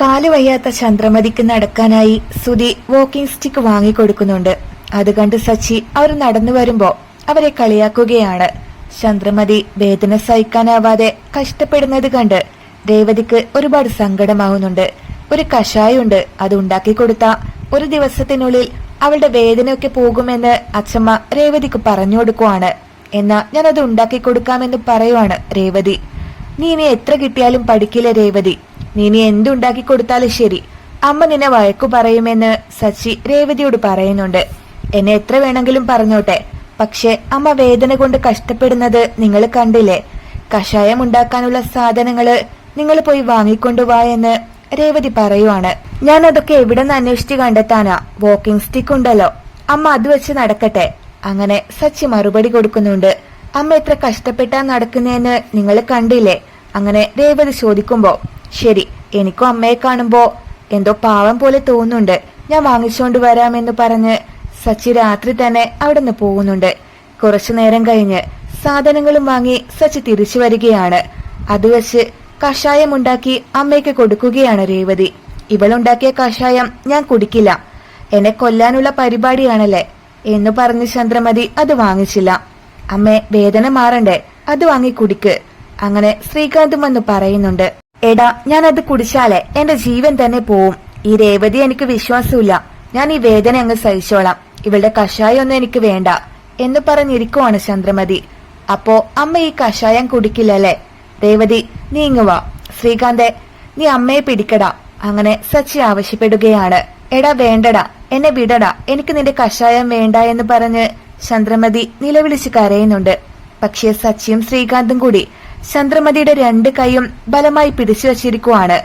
കാൽ വയ്യാത്ത ചന്ദ്രമതിക്ക് നടക്കാനായി സുധി വാക്കിംഗ് സ്റ്റിക്ക് വാങ്ങിക്കൊടുക്കുന്നുണ്ട്. അത് കണ്ട് സച്ചി അവർ നടന്നു വരുമ്പോ അവരെ കളിയാക്കുകയാണ്. ചന്ദ്രമതി വേദന സഹിക്കാനാവാതെ കഷ്ടപ്പെടുന്നത് കണ്ട് രേവതിക്ക് ഒരുപാട് സങ്കടമാവുന്നുണ്ട്. ഒരു കഷായുണ്ട് അത് ഉണ്ടാക്കി കൊടുത്ത ഒരു ദിവസത്തിനുള്ളിൽ അവളുടെ വേദനയൊക്കെ പോകുമെന്ന് അച്ഛമ്മ രേവതിക്ക് പറഞ്ഞു കൊടുക്കുവാണ്. എന്നാ ഞാനത് ഉണ്ടാക്കി കൊടുക്കാമെന്ന് പറയുവാണ് രേവതി. നീ ഇനി എത്ര കിട്ടിയാലും പഠിക്കില്ല രേവതി. നീ ഇനി എന്തുണ്ടാക്കി കൊടുത്താലും ശരി. അമ്മ നിന്നെ വഴക്കു പറയുമെന്ന് സച്ചി രേവതിയോട് പറയുന്നുണ്ട്. എന്നെ എത്ര വേണമെങ്കിലും പറഞ്ഞോട്ടെ. പക്ഷെ അമ്മ വേദന കൊണ്ട് കഷ്ടപ്പെടുന്നത് നിങ്ങൾ കണ്ടില്ലേ? കഷായം ഉണ്ടാക്കാനുള്ള സാധനങ്ങൾ നിങ്ങൾ പോയി വാങ്ങിക്കൊണ്ടുവാ എന്ന് രേവതി പറയുവാണ്. ഞാൻ അതൊക്കെ എവിടെ നിന്ന് അന്വേഷിച്ച് കണ്ടെത്താനാ? വോക്കിംഗ് സ്റ്റിക്ക് ഉണ്ടല്ലോ. അമ്മ അത് വെച്ച് നടക്കട്ടെ. അങ്ങനെ സച്ചി മറുപടി കൊടുക്കുന്നുണ്ട്. അമ്മ എത്ര കഷ്ടപ്പെട്ടാ നടക്കുന്നതെന്ന് നിങ്ങൾ കണ്ടില്ലേ? അങ്ങനെ രേവതി ചോദിക്കുമ്പോ ശരി എനിക്കും അമ്മയെ കാണുമ്പോ എന്തോ പാവം പോലെ തോന്നുന്നുണ്ട്. ഞാൻ വാങ്ങിച്ചുകൊണ്ട് വരാമെന്ന് പറഞ്ഞ് സച്ചി രാത്രി തന്നെ അവിടെ നിന്ന് പോകുന്നുണ്ട്. കുറച്ചു നേരം കഴിഞ്ഞ് സാധനങ്ങളും വാങ്ങി സച്ചി തിരിച്ചു വരികയാണ്. അത് വെച്ച് കഷായം ഉണ്ടാക്കി അമ്മയ്ക്ക് കൊടുക്കുകയാണ് രേവതി. ഇവളുണ്ടാക്കിയ കഷായം ഞാൻ കുടിക്കില്ല. എന്നെ കൊല്ലാനുള്ള പരിപാടിയാണല്ലേ? എന്ന് പറഞ്ഞ് ചന്ദ്രമതി അത് വാങ്ങിച്ചില്ല. അമ്മേ വേദന മാറണ്ടേ? അത് വാങ്ങി കുടിക്ക്. അങ്ങനെ ശ്രീകാന്തും വന്ന് പറയുന്നുണ്ട്. എടാ ഞാൻ അത് കുടിച്ചാലേ. എന്റെ ജീവൻ തന്നെ പോവും. ഈ രേവതി എനിക്ക് വിശ്വാസമില്ല. ഞാൻ ഈ വേദന അങ്ങ് സഹിച്ചോളാം. ഇവളുടെ കഷായമൊന്നും എനിക്ക് വേണ്ട. എന്ന് പറഞ്ഞിരിക്കുവാണ് ചന്ദ്രമതി. അപ്പോ അമ്മ ഈ കഷായം കുടിക്കില്ലല്ലേ? രേവതി നീ ഇങ്ങ് ശ്രീകാന്തെ നീ അമ്മയെ പിടിക്കടാ. അങ്ങനെ സച്ചി ആവശ്യപ്പെടുകയാണ്. എടാ വേണ്ടടാ. എന്നെ വിടടാ. എനിക്ക് നിന്റെ കഷായം വേണ്ട എന്ന് പറഞ്ഞ് ചന്ദ്രമതി നിലവിളിച്ച് കരയുന്നുണ്ട്. പക്ഷേ സച്ചിയും ശ്രീകാന്തും കൂടി ചന്ദ്രമതിയുടെ രണ്ട് കൈയും ബലമായി പിടിച്ചു വച്ചിരിക്കുവാണ്.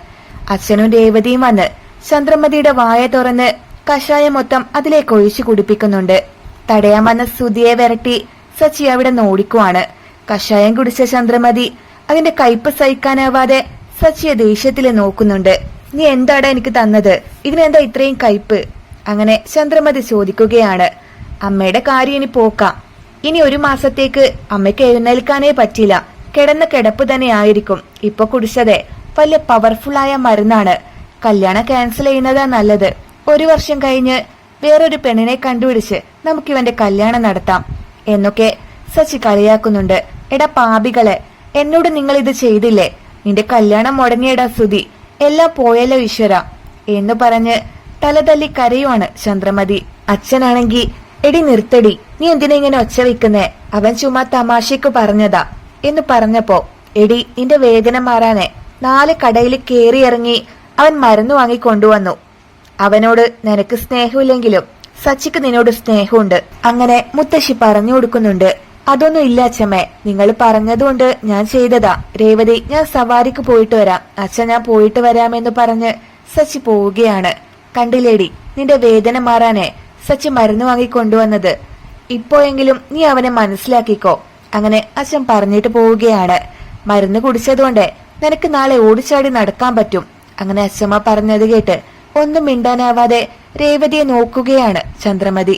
അച്ഛനും രേവതിയും വന്ന് ചന്ദ്രമതിയുടെ വായ തുറന്ന് കഷായം മൊത്തം അതിലേക്ക് ഒഴിച്ചു കുടിപ്പിക്കുന്നുണ്ട്. തടയാൻ വന്ന സുതിയെ വരട്ടി സച്ചി അവിടെ നോടിക്കുവാണ് കഷായം കുടിച്ച ചന്ദ്രമതി അതിന്റെ കയ്പ് സഹിക്കാനാവാതെ സച്ചിയെ ദേഷ്യത്തിൽ നോക്കുന്നുണ്ട്. നീ എന്താടാ എനിക്ക് തന്നത്? ഇതിനെന്താ ഇത്രയും കയ്പ്? അങ്ങനെ ചന്ദ്രമതി ചോദിക്കുകയാണ്. അമ്മയുടെ കാര്യം ഇനി പോക്കാം. ഇനി ഒരു മാസത്തേക്ക് അമ്മയ്ക്ക് എഴുന്നേൽക്കാനേ പറ്റില്ല. കിടന്ന കിടപ്പ് തന്നെ ആയിരിക്കും ഇപ്പൊ കുടിച്ചതേ. വലിയ പവർഫുൾ ആയ മരുന്നാണ്. കല്യാണം ക്യാൻസൽ ചെയ്യുന്നതാ നല്ലത്. ഒരു വർഷം കഴിഞ്ഞ് വേറൊരു പെണ്ണിനെ കണ്ടുപിടിച്ച് നമുക്ക് ഇവന്റെ കല്യാണം നടത്താം. എന്നൊക്കെ സച്ചി കളിയാക്കുന്നുണ്ട്. എടാ പാപികളെ എന്നോട് നിങ്ങൾ ഇത് ചെയ്തില്ലേ? നിന്റെ കല്യാണം മുടങ്ങിയടാ സുതി എല്ലാം പോയല്ലോ ഈശ്വര. എന്ന് പറഞ്ഞ് തലതല്ലി കരയുവാണ് ചന്ദ്രമതി. അച്ഛനാണെങ്കി എടി നിർത്തടി. നീ എന്തിനാ ഇങ്ങനെ ഒച്ച വെക്കുന്നേ? അവൻ ചുമ്മാ തമാശയ്ക്ക് പറഞ്ഞതാ. എന്ന് പറഞ്ഞപ്പോ എടി നിന്റെ വേദന മാറാനേ. നാല് കടയിൽ കയറിയിറങ്ങി അവൻ മരുന്ന് വാങ്ങി കൊണ്ടുവന്നു. അവനോട് നിനക്ക് സ്നേഹമില്ലെങ്കിലും സച്ചിക്ക് നിന്നോട് സ്നേഹമുണ്ട്. അങ്ങനെ മുത്തശ്ശി പറഞ്ഞു കൊടുക്കുന്നുണ്ട്. അതൊന്നും ഇല്ല അച്ഛമ്മേ നിങ്ങൾ പറഞ്ഞതുകൊണ്ട് ഞാൻ ചെയ്തതാ. രേവതി ഞാൻ സവാരിക്ക് പോയിട്ട് വരാം. അച്ഛൻ ഞാൻ പോയിട്ട് വരാമെന്ന് പറഞ്ഞ് സച്ചി പോവുകയാണ്. കണ്ടില്ലേടി നിന്റെ വേദന മാറാനേ സച്ചി മരുന്ന് വാങ്ങി കൊണ്ടുവന്നത്. ഇപ്പോയെങ്കിലും നീ അവനെ മനസ്സിലാക്കിക്കോ. അങ്ങനെ അച്ഛൻ പറഞ്ഞിട്ട് പോവുകയാണ്. മരുന്ന് കുടിച്ചതുകൊണ്ട് നിനക്ക് നാളെ ഓടിച്ചാടി നടക്കാൻ പറ്റും. അങ്ങനെ അച്ഛമ്മ പറഞ്ഞത് കേട്ട് ഒന്നും മിണ്ടാനാവാതെ രേവതിയെ നോക്കുകയാണ് ചന്ദ്രമതി.